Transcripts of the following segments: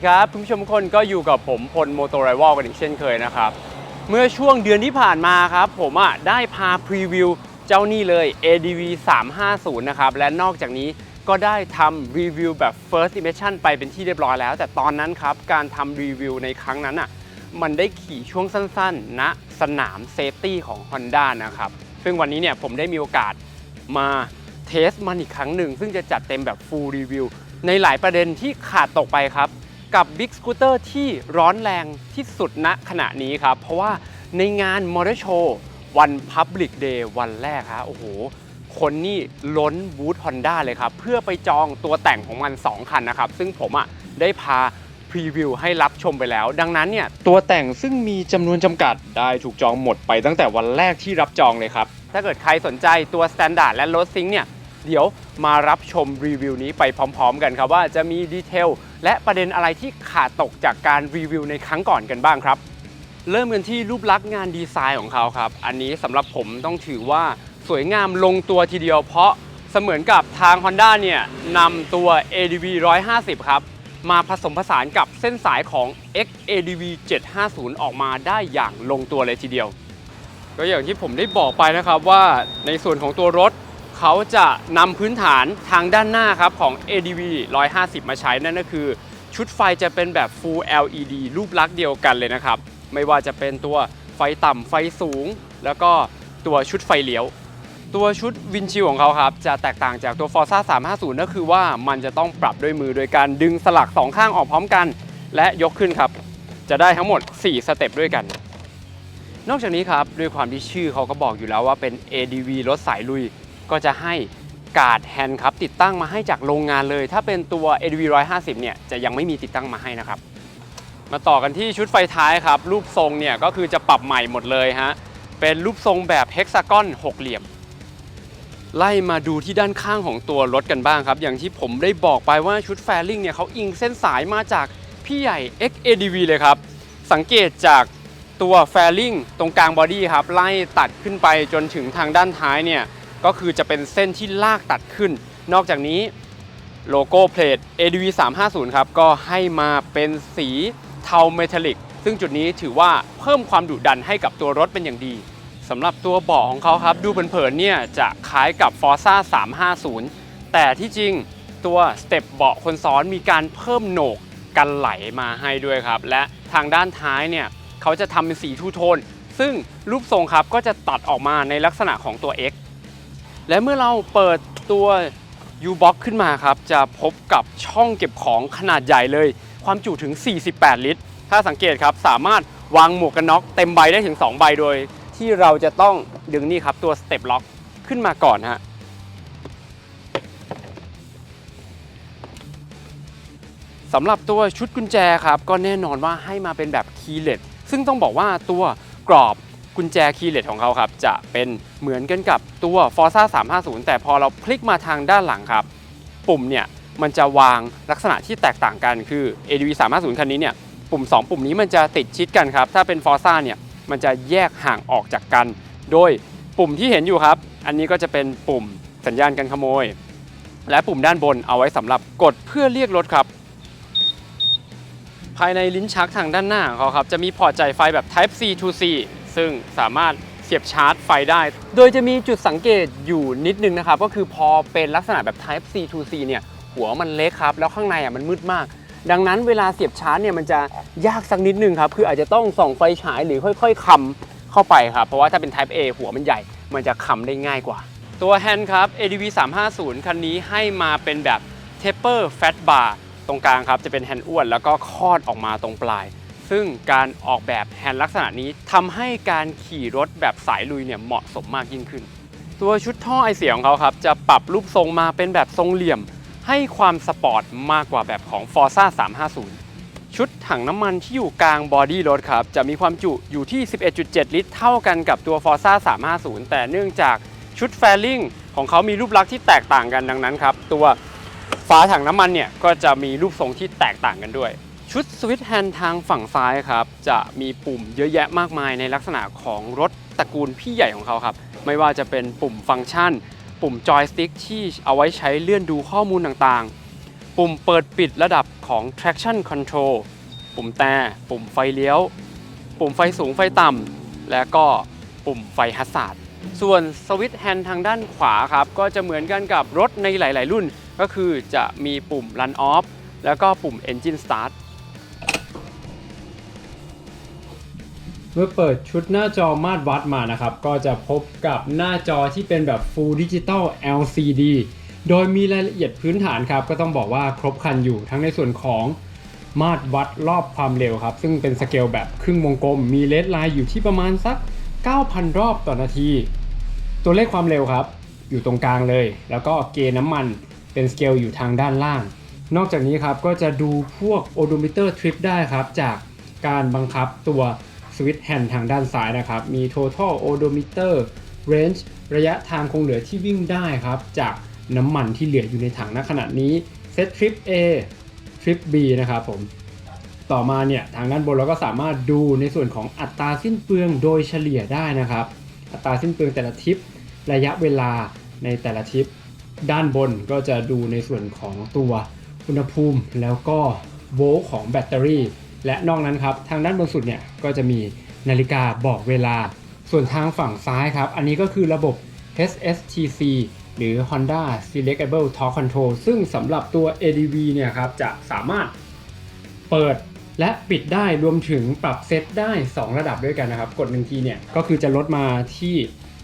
ดีครับคุณผู้ชมทุกคนก็อยู่กับผมพลโมโตไรวอลกันอีกเช่นเคยนะครับ เมื่อช่วงเดือนที่ผ่านมาครับ ผมอะได้พาพรีวิวเจ้านี่เลย ADV 350 นะครับ และนอกจากนี้ก็ได้ทำรีวิวแบบ first impression ไปเป็นที่เรียบร้อยแล้ว แต่ตอนนั้นครับ การทำรีวิวในครั้งนั้นอะมันได้ขี่ช่วงสั้นๆณสนามเซฟตี้ของ Honda นะครับ ซึ่งวันนี้เนี่ยผมได้มีโอกาสมาเทสมันอีกครั้งหนึ่ง ซึ่งจะจัดเต็มแบบ full review ในหลายประเด็นที่ขาดตกไปครับ กับ Big Scooter ที่ร้อนแรงที่สุดณขณะนี้ครับ เพราะว่าในงาน Motor Show วัน Public Day วันแรกฮะโอ้โห คนนี่ล้นบูธ Honda เลยครับ เพื่อไปจองตัวแต่งของมัน 2 คันนะครับ ซึ่งผมอะได้พาพรีวิวให้รับชมไปแล้ว ดังนั้นเนี่ย ตัวแต่งซึ่งมีจำนวนจำกัดได้ถูกจองหมดไปตั้งแต่วันแรกที่รับจองเลยครับ ถ้าเกิดใครสนใจตัว Standard และ Road Sync เนี่ย เดี๋ยวมารับชมรีวิวนี้ไปพร้อม ๆ กันครับว่าจะมีดีเทลและประเด็นอะไรที่ขาดตกจากการรีวิวในครั้งก่อนกันบ้างครับ เริ่มกันที่รูปลักษณ์งานดีไซน์ของเขาครับ อันนี้สำหรับผมต้องถือว่าสวยงามลงตัวทีเดียว เพราะเสมือนกับทาง Honda เนี่ยนำตัว ADV 150 ครับ มาผสมผสานกับเส้นสายของ XADV 750 ออกมาได้อย่างลงตัวเลยทีเดียว ก็อย่างที่ผมได้บอกไปนะครับว่าในส่วนของตัวรถ เขาจะนำพื้นฐานทางด้านหน้าครับของ ADV 150 มาใช้นั่นก็คือ ชุดไฟจะเป็นแบบ Full LED รูปลักษณ์เดียวกันเลยนะครับ ไม่ว่าจะเป็นตัวไฟต่ำไฟสูง แล้วก็ตัวชุดไฟเลี้ยว ตัวชุดวินชิลของเขาครับ จะแตกต่างจากตัว Forza 350 ก็คือว่ามันจะต้องปรับด้วยมือโดยการดึงสลักสองข้างออกพร้อมกัน และยกขึ้นครับ จะได้ทั้งหมด 4 สเต็ปด้วยกันนอกจากนี้ครับ ด้วยความที่ชื่อเขาก็บอกอยู่แล้วว่าเป็น ADV รถสายลุย ก็จะให้การ์ดแฮนด์ครับติดตั้งมาให้จากโรงงานเลย ถ้าเป็นตัว ADV 150 เนี่ยจะยังไม่มีติดตั้งมาให้นะครับ มาต่อกันที่ชุดไฟท้ายครับ รูปทรงเนี่ยก็คือจะปรับใหม่หมดเลยฮะ เป็นรูปทรงแบบเฮกซากอนหกเหลี่ยม ไล่มาดูที่ด้านข้างของตัวรถกันบ้างครับ อย่างที่ผมได้บอกไปว่าชุดแฟลิงเนี่ยเขาอิงเส้นสายมาจากพี่ใหญ่ XADV เลยครับ สังเกตจากตัวแฟลิงตรงกลางบอดี้ครับไล่ตัดขึ้นไปจนถึงทางด้านท้ายเนี่ย ก็คือจะเป็นเส้นที่ลากตัดขึ้น นอกจากนี้โลโก้เพลท ADV 350ครับก็ให้มาเป็นสีเทาเมทัลลิก ซึ่งจุดนี้ถือว่าเพิ่มความดุดันให้กับตัวรถเป็นอย่างดีสำหรับตัวเบาะของเขาครับ ดูเผินๆเนี่ยจะคล้ายกับ Forza 350 แต่ที่จริงตัวสเต็ปเบาะคนซ้อนมีการเพิ่มโหนกกันไหลมาให้ด้วยครับ และทางด้านท้ายเนี่ยเขาจะทำเป็นสีทูโทน ซึ่งรูปทรงครับก็จะตัดออกมาในลักษณะของตัว X และเมื่อเราเปิดตัว U-Box ขึ้นมาครับ จะพบกับช่องเก็บของขนาดใหญ่เลย ความจุถึง 48 ลิตร ถ้าสังเกตครับสามารถวางหมวกกันน็อกเต็มใบได้ถึง 2 ใบโดย ที่เราจะต้องดึงนี่ครับตัวสเต็ปล็อกขึ้นมาก่อนฮะสำหรับตัวชุดกุญแจครับ ก็แน่นอนว่าให้มาเป็นแบบคีย์เลสซึ่งต้องบอกว่าตัวกรอบ กุญแจคีย์เลสของเขาครับจะเป็นเหมือนกันกับตัว Forza 350 แต่พอเราพลิกมาทางด้านหลังครับ ปุ่มเนี่ยมันจะวางลักษณะที่แตกต่างกันคือ ADV 350 คันนี้เนี่ยปุ่ม 2 ปุ่มนี้มันจะติดชิดกันครับ ถ้าเป็น Forza เนี่ยมันจะแยกห่างออกจากกัน โดยปุ่มที่เห็นอยู่ครับ อันนี้ก็จะเป็นปุ่มสัญญาณการขโมย และปุ่มด้านบนเอาไว้สำหรับกดเพื่อเรียกรถครับ ภายในลิ้นชักทางด้านหน้าของเขาครับจะมีพอร์ตจ่ายไฟแบบ Type C to C ซึ่งสามารถเสียบชาร์จไฟได้ โดยจะมีจุดสังเกตอยู่นิดนึงนะครับ ก็คือพอเป็นลักษณะแบบ Type C to C เนี่ย หัวมันเล็กครับ แล้วข้างในอะมันมืดมาก ดังนั้นเวลาเสียบชาร์จเนี่ยมันจะยากสักนิดนึงครับ คืออาจจะต้องส่องไฟฉายหรือค่อย ๆคำเข้าไปครับ เพราะว่าถ้าเป็น Type A หัวมันใหญ่ มันจะคำได้ง่ายกว่า ตัวแฮนด์ครับ ADV 350คันนี้ให้มาเป็นแบบ Taper Fat Bar ตรงกลางครับจะเป็นแฮนด์อ้วนแล้วก็คลอดออกมาตรงปลาย ซึ่งการออกแบบแฮนด์ลักษณะนี้ทำให้การขี่รถแบบสายลุยเนี่ยเหมาะสมมากยิ่งขึ้น ตัวชุดท่อไอเสียของเขาครับจะปรับรูปทรงมาเป็นแบบทรงเหลี่ยม ให้ความสปอร์ตมากกว่าแบบของ Forza 350 ชุดถังน้ำมันที่อยู่กลางบอดี้รถครับจะมีความจุอยู่ที่ 11.7 ลิตร เท่ากันกับตัว Forza 350 แต่เนื่องจากชุดแฟลิงของเขามีรูปลักษณ์ที่แตกต่างกันดังนั้นครับตัวฝาถังน้ำมันเนี่ยก็จะมีรูปทรงที่แตกต่างกันด้วย ชุดสวิตช์แฮนด์ทางฝั่งซ้ายครับ จะมีปุ่มเยอะแยะมากมายในลักษณะของรถตระกูลพี่ใหญ่ของเขาครับ ไม่ว่าจะเป็นปุ่มฟังก์ชัน ปุ่มจอยสติ๊กที่เอาไว้ใช้เลื่อนดูข้อมูลต่างๆปปุ่มเปิดปิดระดับของ traction control ปุ่มแต่ปุ่มไฟเลี้ยว ปุ่มไฟสูงไฟต่ำ และก็ปุ่มไฟฮัสซาร์ดส่วนสวิตช์แฮนด์ทางด้านขวาครับ ก็จะเหมือนกันกับรถในหลาย ๆ รุ่น ก็คือจะมีปุ่ม run off แล้วก็ปุ่ม engine start เมื่อเปิดชุดหน้าจอมาตรวัดมานะครับ ก็จะพบกับหน้าจอที่เป็นแบบ Full Digital LCD โดยมีรายละเอียดพื้นฐานครับ ก็ต้องบอกว่าครบครันอยู่ทั้งในส่วนของมาตรวัดรอบความเร็วครับ ซึ่งเป็นสเกลแบบครึ่งวงกลม มีเลดไลน์อยู่ที่ประมาณสัก 9,000 รอบต่อนาที ตัวเลขความเร็วครับ อยู่ตรงกลางเลย แล้วก็เกณฑ์น้ำมันเป็นสเกลอยู่ทางด้านล่าง นอกจากนี้ครับก็จะดูพวกโอโดมิเตอร์ทริปได้ครับ จากการบังคับตัว วิตช์แฮนด์ทางด้านซ้ายนะครับ มี total odometer range ระยะทางคงเหลือที่วิ่งได้ครับ จากน้ำมันที่เหลืออยู่ในถังณขณะนี้ set trip A trip B นะครับผม ต่อมาเนี่ยทางด้านบนเราก็สามารถดูในส่วนของอัตราสิ้นเปลืองโดยเฉลี่ยได้นะครับ อัตราสิ้นเปลืองแต่ละทริประยะเวลาในแต่ละทริป ด้านบนก็จะดูในส่วนของตัวอุณหภูมิ แล้วก็โวลต์ของแบตเตอรี่ และนอกนั้นครับทางด้านบนสุดเนี่ยก็จะมีนาฬิกาบอกเวลา ส่วนทางฝั่งซ้ายครับ อันนี้ก็คือระบบ HSTC หรือ Honda Selectable Torque Control ซึ่งสำหรับตัว ADV เนี่ยครับจะสามารถเปิดและปิดได้รวมถึงปรับเซตได้ 2 ระดับด้วยกันนะครับ กดหนึ่งทีเนี่ยก็คือจะลดมาที่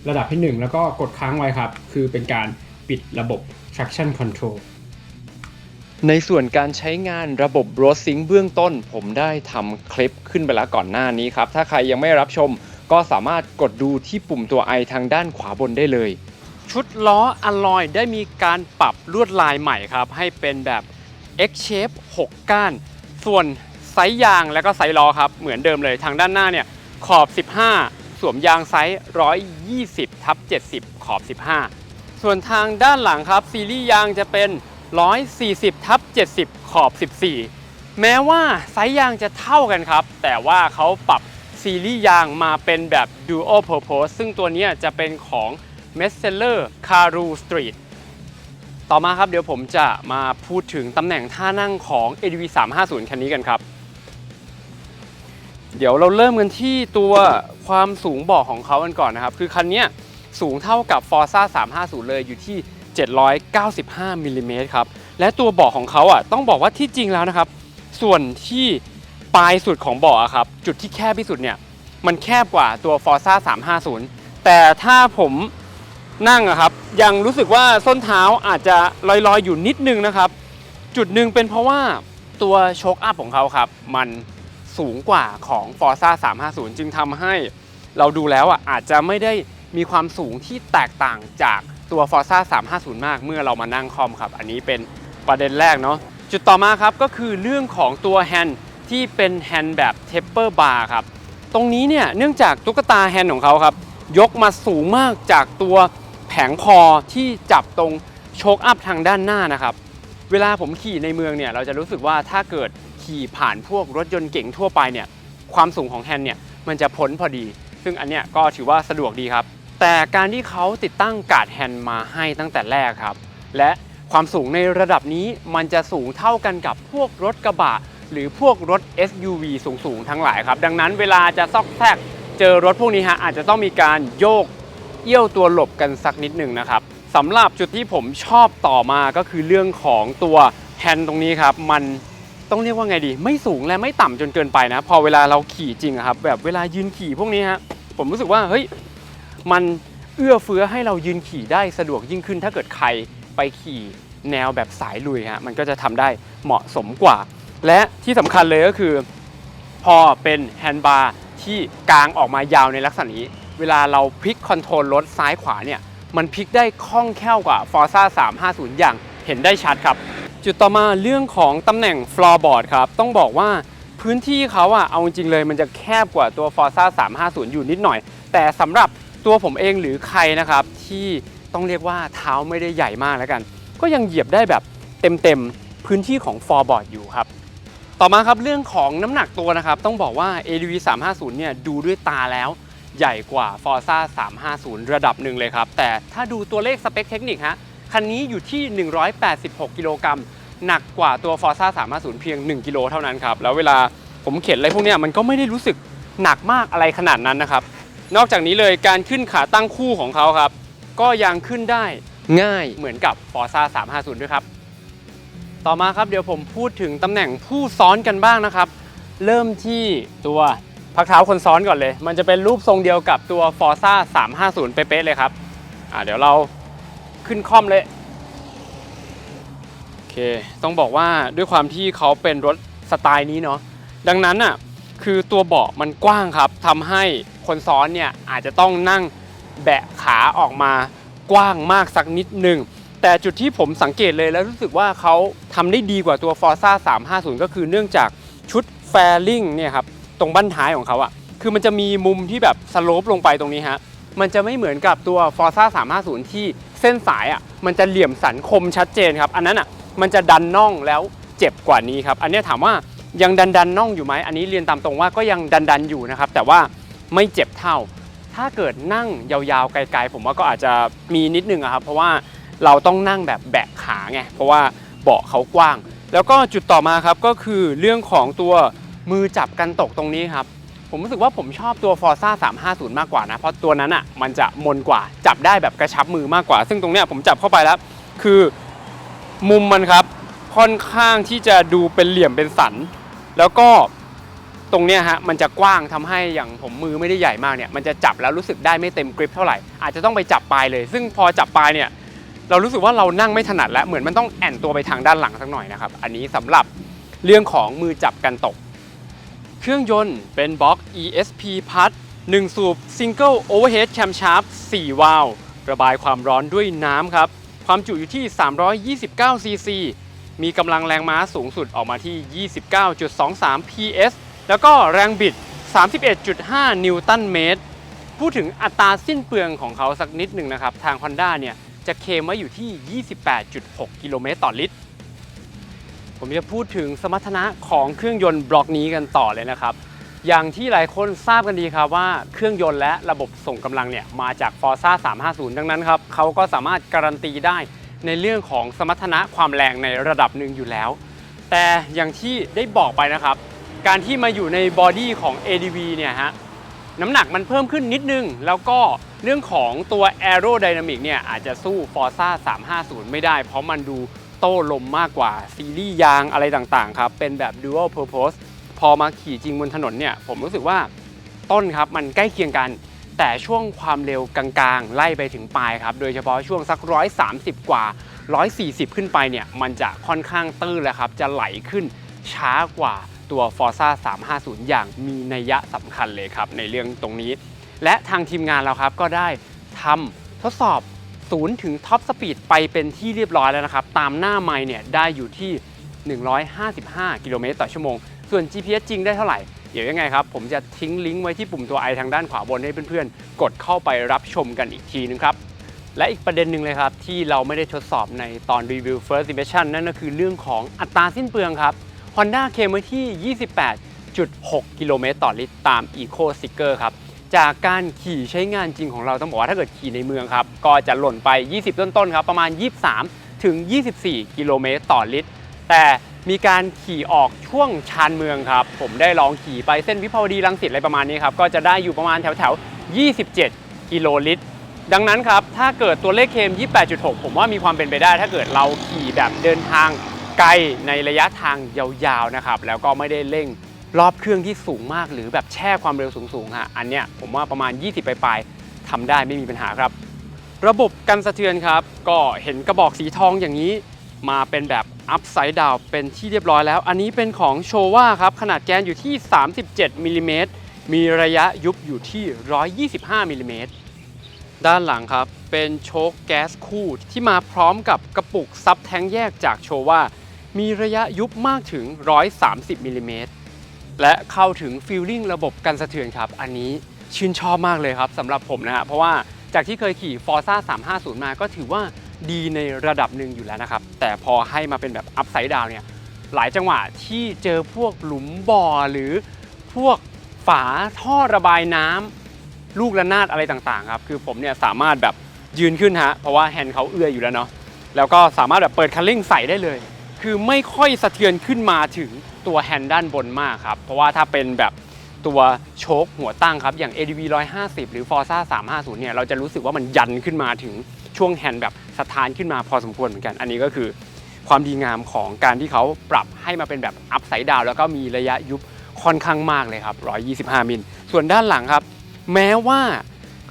ระดับที่ 1 แล้วก็กดค้างไว้ครับ คือเป็นการปิดระบบ traction control ในส่วนการใช้งานระบบ Road Sync เบื้องต้น ผมได้ทำคลิปขึ้นไปแล้วก่อนหน้านี้ครับ ถ้าใครยังไม่รับชมก็สามารถกดดูที่ปุ่มตัว i ทางด้านขวาบนได้เลย ชุดล้ออลลอยได้มีการปรับลวดลายใหม่ครับ ให้เป็นแบบ X shape 6 ก้าน ส่วนไซส์ยางและก็ไซส์ล้อครับ เหมือนเดิมเลยทางด้านหน้าเนี่ยขอบ 15 สวมยางไซส์ 120ทับ70 ขอบ 15 ส่วนทางด้านหลังครับซีรีส์ยางจะเป็น 140ทับ70 ขอบ 14 แม้ว่าไซส์ยางจะเท่ากันครับ แต่ว่าเขาปรับซีรีส์ยางมาเป็นแบบ Dual Purpose ซึ่งตัวนี้จะเป็นของ m e s s e l e r Caru Street ต่อมาครับเดี๋ยวผมจะมาพูดถึงตำแหน่งท่านั่งของ ADV 350 คันนี้กันครับ เดี๋ยวเราเริ่มกันที่ตัวความสูงเบาะของเขากันก่อนนะครับ คือคันนี้สูงเท่ากับ Forza 350 เลยอยู่ที่ 795มิลลิเมตรครับและตัวเบาะของเขาอะต้องบอกว่าที่จริงแล้วนะครับ ส่วนที่ปลายสุดของเบาะครับจุดที่แคบที่สุดเนี่ยมันแคบกว่าตัว Forza 350 แต่ถ้าผมนั่งอะครับยังรู้สึกว่าส้นเท้าอาจจะลอยๆอยู่นิดนึงนะครับ จุดหนึ่งเป็นเพราะว่าตัวโชคอัพของเขาครับมันสูงกว่าของ Forza 350 จึงทำให้เราดูแล้วอะอาจจะไม่ได้มีความสูงที่แตกต่างจาก ตัว Forza 350 มากเมื่อเรามานั่งคอมครับ อันนี้เป็นประเด็นแรกเนาะจุดต่อมาครับก็คือเรื่องของตัวแฮนด์ที่เป็นแฮนด์แบบเทปเปอร์บาร์ครับตรงนี้เนี่ยเนื่องจากตุ๊กตาแฮนด์ของเขาครับยกมาสูงมากจากตัวแผงคอที่จับตรงโชคอัพทางด้านหน้านะครับเวลาผมขี่ในเมืองเนี่ยเราจะรู้สึกว่าถ้าเกิดขี่ผ่านพวกรถยนต์เก่งทั่วไปเนี่ยความสูงของแฮนด์เนี่ยมันจะพ้นพอดี ซึ่งอันเนี้ยก็ถือว่าสะดวกดีครับ แต่การที่เขาติดตั้งการ์ดแฮนด์มาให้ตั้งแต่แรกครับ และความสูงในระดับนี้มันจะสูงเท่ากันกับพวกรถกระบะ หรือพวกรถ SUV สูงๆ ทั้งหลายครับ ดังนั้นเวลาจะซอกแซกเจอรถพวกนี้ฮะอาจจะต้องมีการโยกเอี้ยวตัวหลบกันสักนิดหนึ่งนะครับสำหรับจุดที่ผมชอบต่อมาก็คือเรื่องของตัวแฮนด์ตรงนี้ครับ มันต้องเรียกว่าไงดี ไม่สูงและไม่ต่ำจนเกินไปนะ พอเวลาเราขี่จริงครับ แบบเวลายืนขี่พวกนี้ฮะผมรู้สึกว่าเฮ้ย มันเอื้อเฟื้อให้เรายืนขี่ได้สะดวกยิ่งขึ้น ถ้าเกิดใครไปขี่แนวแบบสายลุยฮะมันก็จะทำได้เหมาะสมกว่า และที่สำคัญเลยก็คือ พอเป็นแฮนด์บาร์ที่กางออกมายาวในลักษณะนี้ เวลาเราพลิกคอนโทรลรถซ้ายขวาเนี่ยมันพลิกได้คล่องแคล่วกว่า Forza 350 อย่างเห็นได้ชัดครับ จุดต่อมาเรื่องของตำแหน่ง floorboard ครับ ต้องบอกว่าพื้นที่เขาอะเอาจริงๆเลยมันจะแคบกว่าตัว Forza 350 อยู่นิดหน่อย แต่สำหรับ ตัวผมเองหรือใครนะครับที่ต้องเรียกว่าเท้าไม่ได้ใหญ่มากแล้วกัน ก็ยังเหยียบได้แบบเต็มๆพื้นที่ของ floorboard อยู่ครับต่อมาครับเรื่องของน้ำหนักตัวนะครับต้องบอกว่า ADV 350เนี่ยดูด้วยตาแล้วใหญ่กว่า Forza 350 ระดับหนึ่งเลยครับ แต่ถ้าดูตัวเลขสเปคเทคนิคฮะคันนี้อยู่ที่ 186 กิโลกรัมหนักกว่าตัว Forza 350 เพียง 1 กิโลเท่านั้นครับ แล้วเวลาผมเข็นอะไรพวกนี้มันก็ไม่ได้รู้สึกหนักมากอะไรขนาดนั้นนะครับ นอกจากนี้เลยการขึ้นขาตั้งคู่ของเขาครับ ก็ยังขึ้นได้ง่ายเหมือนกับ Forza 350 ด้วยครับ ต่อมาครับเดี๋ยวผมพูดถึงตำแหน่งผู้ซ้อนกันบ้างนะครับ เริ่มที่ตัวพักเท้าคนซ้อนก่อนเลย มันจะเป็นรูปทรงเดียวกับตัว Forza 350 เป๊ะๆเลยครับอ่าเดี๋ยวเราขึ้นคล่อมเลยโอเคต้องบอกว่าด้วยความที่เขาเป็นรถสไตล์นี้เนาะดังนั้นอะคือตัวเบาะมันกว้างครับทำให้ คนซ้อนเนี่ยอาจจะต้องนั่งแบะขาออกมากว้างมากสักนิดหนึ่งแต่จุดที่ผมสังเกตเลยแล้วรู้สึกว่าเขาทำได้ดีกว่าตัว Forza 350 ก็คือเนื่องจากชุดแฟลิงเนี่ยครับตรงบั้นท้ายของเขาอะคือมันจะมีมุมที่แบบสโลปลงไปตรงนี้ฮะมันจะไม่เหมือนกับตัว Forza 350 ที่เส้นสายอะมันจะเหลี่ยมสันคมชัดเจนครับ อันนั้นอะมันจะดันน่องแล้วเจ็บกว่านี้ครับ อันนี้ถามว่ายังดันดันน่องอยู่ไหม อันนี้เรียนตามตรงว่าก็ยังดันดันอยู่นะครับ แต่ว่า ไม่เจ็บเท่า ถ้าเกิดนั่งยาวๆไกลๆ ผมว่าก็อาจจะมีนิดนึงครับ เพราะว่าเราต้องนั่งแบบแบะขาไง เพราะว่าเบาะเขากว้าง แล้วก็จุดต่อมาครับก็คือเรื่องของตัวมือจับกันตกตรงนี้ครับ ผมรู้สึกว่าผมชอบตัว Forza 350 มากกว่านะ เพราะตัวนั้นอะมันจะมนกว่าจับได้แบบกระชับมือมากกว่า ซึ่งตรงเนี้ยผมจับเข้าไปแล้ว คือมุมมันครับค่อนข้างที่จะดูเป็นเหลี่ยมเป็นสัน แล้วก็ ตรงเนี้ยฮะมันจะกว้างทำให้อย่างผมมือไม่ได้ใหญ่มากเนี่ยมันจะจับแล้วรู้สึกได้ไม่เต็มกริปเท่าไหร่อาจจะต้องไปจับปลายเลย ซึ่งพอจับปลายเนี่ยเรารู้สึกว่าเรานั่งไม่ถนัดแล้วเหมือนมันต้องแอนตัวไปทางด้านหลังสักหน่อยนะครับอันนี้สำหรับเรื่องของมือจับกันตก เครื่องยนต์เป็นบล็อก ESP Plus 1สูบ Single Overhead Camshaft 4วาล์วระบายความร้อนด้วยน้ำครับความจุอยู่ที่ 329 cc มีกำลังแรงม้าสูงสุดออกมาที่ 29.23 PS แล้วก็แรงบิด 31.5 นิวตันเมตร พูดถึงอัตราสิ้นเปลืองของเขาสักนิดหนึ่งนะครับ ทาง Honda เนี่ยจะเคมไว้อยู่ที่ 28.6 กิโลเมตรต่อลิตร ผมจะพูดถึงสมรรถนะของเครื่องยนต์บล็อกนี้กันต่อเลยนะครับ อย่างที่หลายคนทราบกันดีครับว่าเครื่องยนต์และระบบส่งกำลังเนี่ยมาจาก Forza 350 ดังนั้นครับเขาก็สามารถการันตีได้ในเรื่องของสมรรถนะความแรงในระดับหนึ่งอยู่แล้ว แต่อย่างที่ได้บอกไปนะครับ การที่มาอยู่ในบอดี้ของ ADV เนี่ยฮะน้ำหนักมันเพิ่มขึ้นนิดนึง แล้วก็เรื่องของตัว Aerodynamic เนี่ยอาจจะสู้ Forza 350 ไม่ได้ เพราะมันดูโต้ลมมากกว่า ซีรีส์ยางอะไรต่างๆครับ เป็นแบบ Dual Purpose พอมาขี่จริงบนถนนเนี่ย ผมรู้สึกว่าต้นครับมันใกล้เคียงกัน แต่ช่วงความเร็วกลางๆ ไล่ไปถึงปลายครับ โดยเฉพาะช่วงสัก 130 กว่า 140 ขึ้นไปเนี่ย มันจะค่อนข้างตื้นแล้วครับ จะไหลขึ้นช้ากว่า ตัว Forza 350 อย่างมีนัยสำคัญเลยครับในเรื่องตรงนี้ และทางทีมงานเราครับก็ได้ทำทดสอบศูนย์ถึงท็อปสปีดไปเป็นที่เรียบร้อยแล้วนะครับ ตามหน้าไมล์เนี่ยได้อยู่ที่ 155 กิโลเมตรต่อชั่วโมง ส่วน GPS จริงได้เท่าไหร่ เดี๋ยวยังไงครับ ผมจะทิ้งลิงก์ไว้ที่ปุ่มตัว i ทางด้านขวาบนให้เพื่อนๆ กดเข้าไปรับชมกันอีกทีนึงครับ และอีกประเด็นหนึ่งเลยครับ ที่เราไม่ได้ทดสอบในตอนรีวิว First Impression นั่นก็คือเรื่องของอัตราสิ้นเปลืองครับ Honda เคมไว้ที่ 28.6 กิโลเมตรต่อลิตรตาม Eco s i c k e r ครับ จากการขี่ใช้งานจริงของเราต้องบอกว่าถ้าเกิดขี่ในเมืองครับ ก็จะหล่นไป 20 ต้นๆครับ ประมาณ 23 ถึง 24 กิโลเมตรต่อลิตร แต่มีการขี่ออกช่วงชานเมืองครับ ผมได้ลองขี่ไปเส้นวิภาวดีรังสิตอะไรประมาณนี้ครับ ก็จะได้อยู่ประมาณแถวๆ 27 กิโลลิตร ดังนั้นครับ ถ้าเกิดตัวเลขเคม 28.6 ผมว่ามีความเป็นไปได้ ถ้าเกิดเราขี่แบบเดินทาง ไกลในระยะทางยาวๆนะครับแล้วก็ไม่ได้เร่งรอบเครื่องที่สูงมาก หรือแบบแช่ความเร็วสูงๆฮะอันเนี้ยผมว่าประมาณ 20 ปลายๆทำได้ไม่มีปัญหาครับ ระบบกันสะเทือนครับ ก็เห็นกระบอกสีทองอย่างนี้ มาเป็นแบบ Upside Down เป็นที่เรียบร้อยแล้ว อันนี้เป็นของโชว่าครับ ขนาดแกนอยู่ที่ 37มิลลิเมตรมีระยะยุบอยู่ที่ 125มิลลิเมตรด้านหลังครับ เป็นโชคแก๊สคู่ที่มาพร้อมกับกระปุกซับแท้งแยกจากโชว่า มีระยะยุบมากถึง 130มิลลิเมตรและเข้าถึงฟิลลิ่งระบบกันสะเทือนครับ อันนี้ชื่นชอบมากเลยครับสำหรับผมนะฮะเพราะว่าจากที่เคยขี่ Forza 350 มาก็ถือว่าดีในระดับหนึ่งอยู่แล้วนะครับ แต่พอให้มาเป็นแบบ Upside Down เนี่ยหลายจังหวะที่เจอพวกหลุมบ่อหรือพวกฝาท่อระบายน้ำลูกระนาดอะไรต่างๆครับ คือผมเนี่ยสามารถแบบยืนขึ้นฮะเพราะว่าแฮนด์เขาเอื้ออยู่แล้วเนาะแล้วก็สามารถแบบเปิดคันเร่งใส่ได้เลย คือไม่ค่อยสะเทือนขึ้นมาถึงตัวแฮนด์ด้านบนมากครับ เพราะว่าถ้าเป็นแบบตัวโชคหัวตั้งครับ อย่าง ADV 150 หรือ Forza 350 เนี่ย เราจะรู้สึกว่ามันยันขึ้นมาถึงช่วงแฮนด์แบบสถานขึ้นมาพอสมควรเหมือนกัน อันนี้ก็คือความดีงามของการที่เขาปรับให้มาเป็นแบบอัพไซด์ดาวแล้วก็มีระยะยุบค่อนข้างมากเลยครับ 125 มิล ส่วนด้านหลังครับ แม้ว่า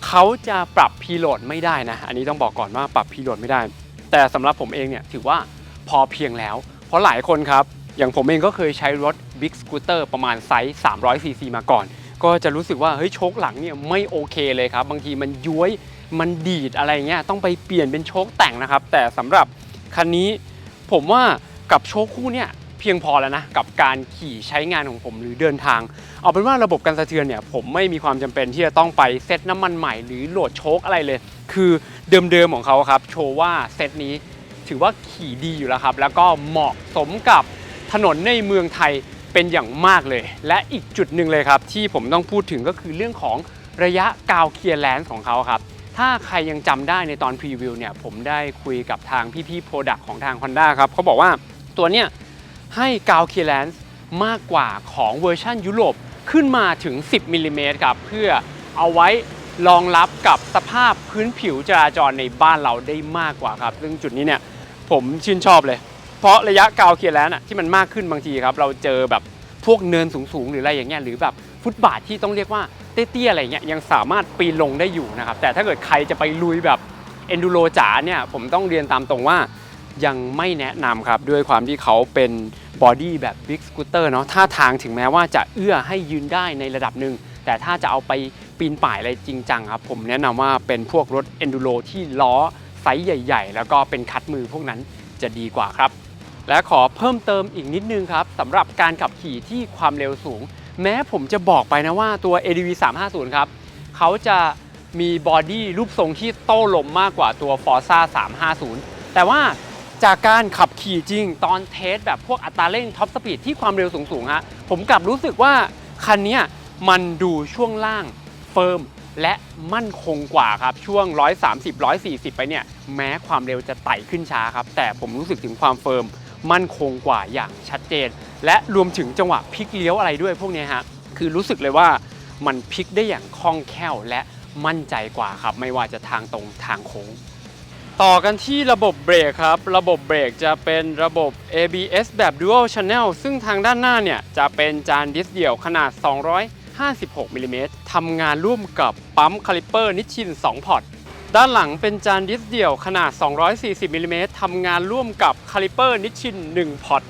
เขาจะปรับพีโหลดไม่ได้นะ อันนี้ต้องบอกก่อนว่าปรับพีโหลดไม่ได้ แต่สำหรับผมเองเนี่ยถือว่า พอเพียงแล้ว เพราะหลายคนครับ อย่างผมเองก็เคยใช้รถ Big Scooter ประมาณไซส์300ซีซีมาก่อน ก็จะรู้สึกว่าเฮ้ยโชคหลังเนี่ยไม่โอเคเลยครับ บางทีมันย้วยมันดีดอะไรเงี้ยต้องไปเปลี่ยนเป็นโชคแต่งนะครับ แต่สำหรับคันนี้ผมว่ากับโชคคู่เนี่ยเพียงพอแล้วนะกับการขี่ใช้งานของผมหรือเดินทาง เอาเป็นว่าระบบการสะเทือนเนี่ยผมไม่มีความจำเป็นที่จะต้องไปเซตน้ำมันใหม่หรือโหลดโชคอะไรเลย คือเดิมๆของเขาครับโชว์ว่าเซตนี้ ถือว่าขี่ดีอยู่แล้วครับ แล้วก็เหมาะสมกับถนนในเมืองไทยเป็นอย่างมากเลย และอีกจุดหนึ่งเลยครับ ที่ผมต้องพูดถึงก็คือเรื่องของระยะกาวเคลียร์แลนซ์ของเขาครับ ถ้าใครยังจำได้ในตอนพรีวิวเนี่ย ผมได้คุยกับทางพี่ๆโปรดักของทาง Honda ครับเขาบอกว่าตัวเนี้ยให้กาวเคลียร์แลนซ์มากกว่าของเวอร์ชันยุโรปขึ้นมาถึง 10มิลลิเมตรครับเพื่อเอาไว้รองรับกับสภาพพื้นผิวจราจรในบ้านเราได้มากกว่าครับ ซึ่งจุดนี้เนี่ย ผมชื่นชอบเลย เพราะระยะกาวเคลียร์แลนด์อะที่มันมากขึ้นบางทีครับ เราเจอแบบพวกเนินสูงๆ หรืออะไรอย่างเงี้ยหรือแบบฟุตบาทที่ต้องเรียกว่าเตี้ยๆอะไรเงี้ยยังสามารถปีนลงได้อยู่นะครับ แต่ถ้าเกิดใครจะไปลุยแบบเอนดูโรจ๋าเนี่ยผมต้องเรียนตามตรงว่ายังไม่แนะนำครับ ด้วยความที่เขาเป็นบอดี้แบบบิ๊กสกูตเตอร์เนาะท่าทางถึงแม้ว่าจะเอื้อให้ยืนได้ในระดับหนึ่งแต่ถ้าจะเอาไปปีนป่ายอะไรจริงจังครับ ผมแนะนำว่าเป็นพวกรถเอนดูโรที่ล้อ ไซส์ใหญ่ ๆ แล้วก็เป็นคัดมือพวกนั้นจะดีกว่าครับ และขอเพิ่มเติมอีกนิดนึงครับสำหรับการขับขี่ที่ความเร็วสูง แม้ผมจะบอกไปนะว่าตัว ADV 350 ครับเขาจะมีบอดี้รูปทรงที่โต้ลมมากกว่าตัว Forza 350 แต่ว่าจากการขับขี่จริงตอนเทสแบบพวกอัตราเร่งท็อปสปีดที่ความเร็วสูงๆฮะผมกลับรู้สึกว่าคันนี้มันดูช่วงล่างเฟิร์ม และมั่นคงกว่าครับ ช่วง 130 140 ไปเนี่ย แม้ความเร็วจะไต่ขึ้นช้าครับ แต่ผมรู้สึกถึงความเฟิร์ม มั่นคงกว่าอย่างชัดเจน และรวมถึงจังหวะพลิกเลี้ยวอะไรด้วยพวกนี้ฮะคือรู้สึกเลยว่ามันพลิกได้อย่างคล่องแคล่วและมั่นใจกว่าครับ ไม่ว่าจะทางตรงทางโค้งต่อกันที่ระบบเบรกครับ ระบบเบรกจะเป็นระบบ ABS แบบ Dual Channel ซึ่งทางด้านหน้าเนี่ย จะเป็นจานดิสเดี่ยวขนาด 56มิลลิเมตรทำงานร่วมกับปั๊มคาลิปเปอร์นิชชิน 2 พอร์ตด้านหลังเป็นจานดิสเดี่ยวขนาด 240มิลลิเมตรทำงานร่วมกับคาลิปเปอร์นิชชิน 1 พอร์ต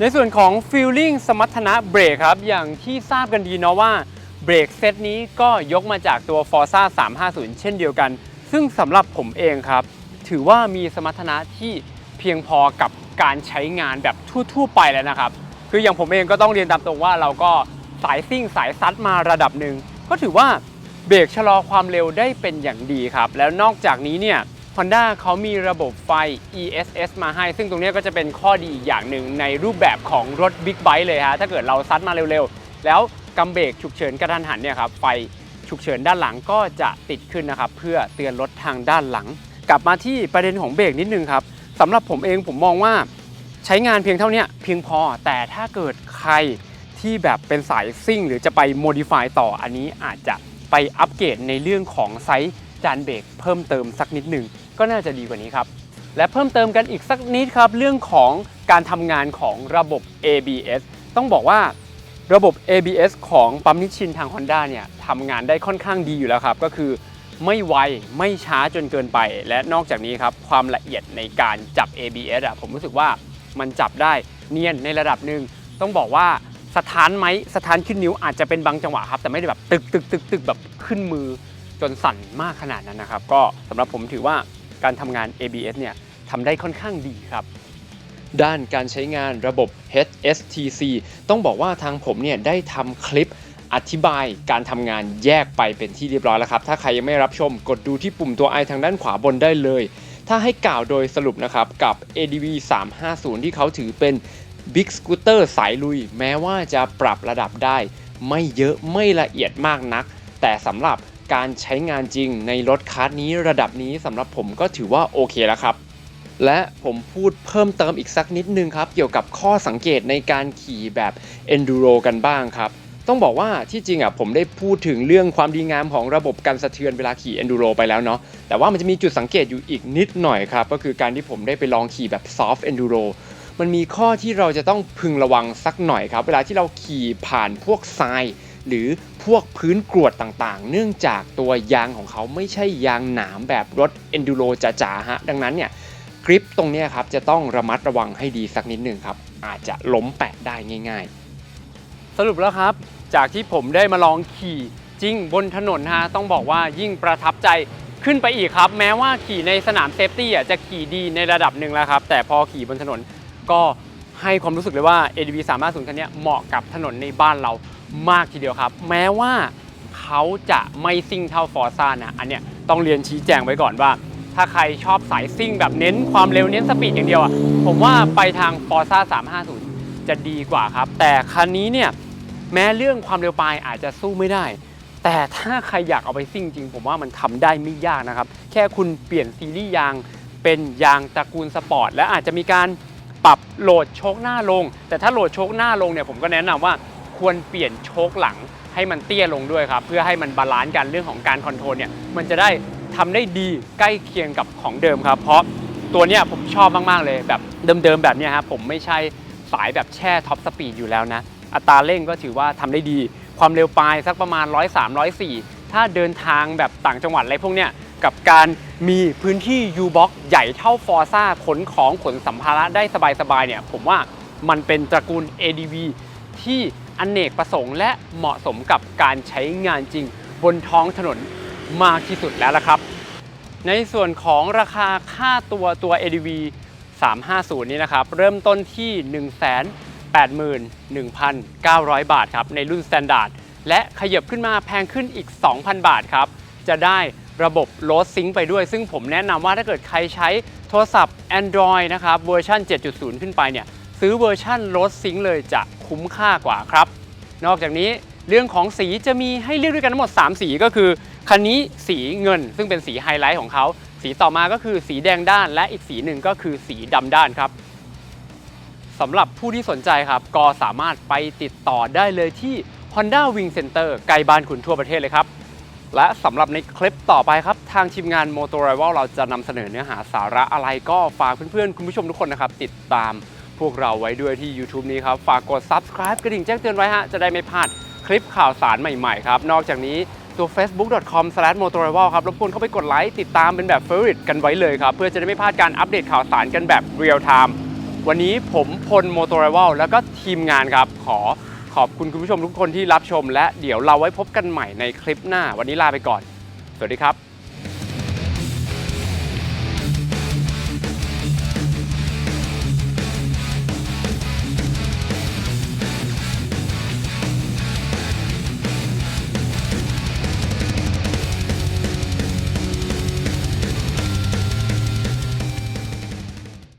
ในส่วนของ Feeling สมรรถนะเบรกครับ อย่างที่ทราบกันดีเนาะว่าเบรกเซตนี้ก็ยกมาจากตัว Forza 350 เช่นเดียวกัน ซึ่งสำหรับผมเองครับ ถือว่ามีสมรรถนะที่เพียงพอกับการใช้งานแบบทั่ว ๆ ไปแล้วนะครับ คืออย่างผมเองก็ต้องเรียนตามตรงว่าเราก็ สายซิ่งสายซัดมาระดับหนึ่ง ก็ถือว่าเบรกชะลอความเร็วได้เป็นอย่างดีครับ แล้วนอกจากนี้เนี่ย Honda เขามีระบบไฟ ESS มาให้ ซึ่งตรงนี้ก็จะเป็นข้อดีอีกอย่างหนึ่งในรูปแบบของรถบิ๊กไบค์เลยฮะ ถ้าเกิดเราซัดมาเร็วๆ แล้วกำเบรกฉุกเฉินกระทันหันเนี่ยครับ ไฟฉุกเฉินด้านหลังก็จะติดขึ้นนะครับ เพื่อเตือนรถทางด้านหลัง กลับมาที่ประเด็นของเบรกนิดนึงครับสำหรับผมเองผมมองว่าใช้งานเพียงเท่านี้เพียงพอแต่ถ้าเกิดใคร ที่แบบเป็นสายซิ่ง หรือจะไปโมดิฟายต่ออันนี้อาจจะไปอัปเกรดในเรื่องของไซส์จานเบรกเพิ่มเติมสักนิดหนึ่งก็น่าจะดีกว่านี้ครับ และเพิ่มเติมกันอีกสักนิดครับ เรื่องของการทำงานของระบบ ABS ต้องบอกว่าระบบ ABS ของปั๊มนิชชินทาง Honda เนี่ยทำงานได้ค่อนข้างดีอยู่แล้วครับ ก็คือไม่ไวไม่ช้าจนเกินไป และนอกจากนี้ครับ ความละเอียดในการจับ ABS อะผมรู้สึกว่ามันจับได้เนียนในระดับหนึ่งต้องบอกว่า สถานไหมสถานขึ้นนิ้วอาจจะเป็นบางจังหวะครับ แต่ไม่ได้แบบตึกตึกตึกตึกแบบขึ้นมือจนสั่นมากขนาดนั้นนะครับ ก็สำหรับผมถือว่าการทำงาน ABS เนี่ยทำได้ค่อนข้างดีครับ ด้านการใช้งานระบบ HSTC ต้องบอกว่าทางผมเนี่ยได้ทำคลิปอธิบายการทำงานแยกไปเป็นที่เรียบร้อยแล้วครับ ถ้าใครยังไม่รับชมกดดูที่ปุ่มตัว i ทางด้านขวาบนได้เลย ถ้าให้กล่าวโดยสรุปนะครับกับ ADV 350 ที่เขาถือเป็น Big Scooter สายลุย แม้ว่าจะปรับระดับได้ ไม่เยอะไม่ละเอียดมากนัก แต่สำหรับการใช้งานจริงในรถคาร์นี้ระดับนี้สำหรับผมก็ถือว่าโอเคแล้วครับ และผมพูดเพิ่มเติมอีกสักนิดนึงครับ เกี่ยวกับข้อสังเกตในการขี่แบบ Enduro กันบ้างครับ ต้องบอกว่าที่จริงอะผมได้พูดถึงเรื่องความดีงามของระบบการสะเทือนเวลาขี่ Enduro ไปแล้วเนาะแต่ว่ามันจะมีจุดสังเกตอยู่อีกนิดหน่อยครับ ก็คือการที่ผมได้ไปลองขี่แบบ Soft Enduro มันมีข้อที่เราจะต้องพึงระวังสักหน่อยครับ เวลาที่เราขี่ผ่านพวกทราย หรือพวกพื้นกรวดต่างๆ เนื่องจากตัวยางของเขาไม่ใช่ยางหนามแบบรถ Enduro จ๋าๆฮะดังนั้นเนี่ยกริปตรงนี้ครับจะต้องระมัดระวังให้ดีสักนิดหนึ่งครับ อาจจะล้มแปะได้ง่าย ๆ สรุปแล้วครับ จากที่ผมได้มาลองขี่จริงบนถนนฮะต้องบอกว่ายิ่งประทับใจขึ้นไปอีกครับ แม้ว่าขี่ในสนามเซฟตี้อะจะขี่ดีในระดับหนึ่งแล้วครับ แต่พอขี่บนถนน ก็ให้ความรู้สึกเลยว่า ADV 350คันนี้เหมาะกับถนนในบ้านเรามากทีเดียวครับ แม้ว่าเขาจะไม่ซิ่งเท่าฟอร์ซ่านะอันเนี้ยต้องเรียนชี้แจงไว้ก่อนว่า ถ้าใครชอบสายซิ่งแบบเน้นความเร็วเน้นสปีดอย่างเดียวอะผมว่าไปทาง Forza 350 จะดีกว่าครับ แต่คันนี้เนี่ยแม้เรื่องความเร็วปลายอาจจะสู้ไม่ได้ แต่ถ้าใครอยากเอาไปซิ่งจริง ผมว่ามันทำได้ไม่ยากนะครับ แค่คุณเปลี่ยนซีรีส์ยางเป็นยางตระกูลสปอร์ตและอาจจะมีการ ปรับโหลดโชคหน้าลง แต่ถ้าโหลดโชคหน้าลงเนี่ยผมก็แนะนำว่าควรเปลี่ยนโชคหลังให้มันเตี้ยลงด้วยครับ เพื่อให้มันบาลานซ์กันเรื่องของการคอนโทรลเนี่ยมันจะได้ทำได้ดีใกล้เคียงกับของเดิมครับ เพราะตัวเนี้ยผมชอบมาก ๆ เลยแบบเดิม ๆ แบบเนี้ยครับผมไม่ใช่สายแบบแช่ท็อปสปีดอยู่แล้วนะ อัตราเร่งก็ถือว่าทำได้ดี ความเร็วปลายสักประมาณ 103 104 ถ้าเดินทางแบบต่างจังหวัดอะไรพวกเนี้ย กับการมีพื้นที่ U-Box ใหญ่เท่าฟอร์ซ่าขนของขนสัมภาระได้สบายๆเนี่ยผมว่ามันเป็นตระกูล ADV ที่อเนกประสงค์และเหมาะสมกับการใช้งานจริงบนท้องถนนมากที่สุดแล้วละครับ ในส่วนของราคาค่าตัวตัว ADV 350 นี้นะครับ เริ่มต้นที่ 181,900 บาทครับ ในรุ่น Standard และขยับขึ้นมาแพงขึ้นอีก 2,000 บาทครับ จะได้ ระบบ Load Sync ไปด้วย ซึ่งผมแนะนำว่าถ้าเกิดใครใช้โทรศัพท์ Android นะครับเวอร์ชัน7.0 ขึ้นไปเนี่ยซื้อเวอร์ชัน Load Sync เลยจะคุ้มค่ากว่าครับ นอกจากนี้เรื่องของสีจะมีให้เลือกด้วยกันทั้งหมด 3 สีก็คือคันนี้สีเงิน ซึ่งเป็นสีไฮไลท์ของเขา สีต่อมาก็คือสีแดงด้าน และอีกสีหนึ่งก็คือสีดำด้านครับสำหรับผู้ที่สนใจครับ ก็สามารถไปติดต่อได้เลยที่ Honda Wing Center ใกลบ้านคุณทั่วประเทศเลยครับ และสำหรับในคลิปต่อไปครับ ทางทีมงาน Motor Rival เราจะนำเสนอเนื้อหาสาระอะไรก็ฝากเพื่อนๆ คุณผู้ชมทุกคนนะครับ ติดตามพวกเราไว้ด้วยที่ YouTube นี้ครับ ฝากกด subscribe กระดิ่งแจ้งเตือนไว้ฮะ จะได้ไม่พลาดคลิปข่าวสารใหม่ๆครับ นอกจากนี้ตัว facebook.com/motorival ครับรบกวนเข้าไปกดไลค์ติดตามเป็นแบบ favorite กันไว้เลยครับ เพื่อจะได้ไม่พลาดการอัปเดตข่าวสารกันแบบ real time วันนี้ผมพล m o t o r i v a l แล้วก็ทีมงานครับขอ ขอบคุณคุณผู้ชมทุกคนที่รับชมและเดี๋ยวเราไว้พบกันใหม่ในคลิปหน้า วันนี้ลาไปก่อน สวัสดีครับ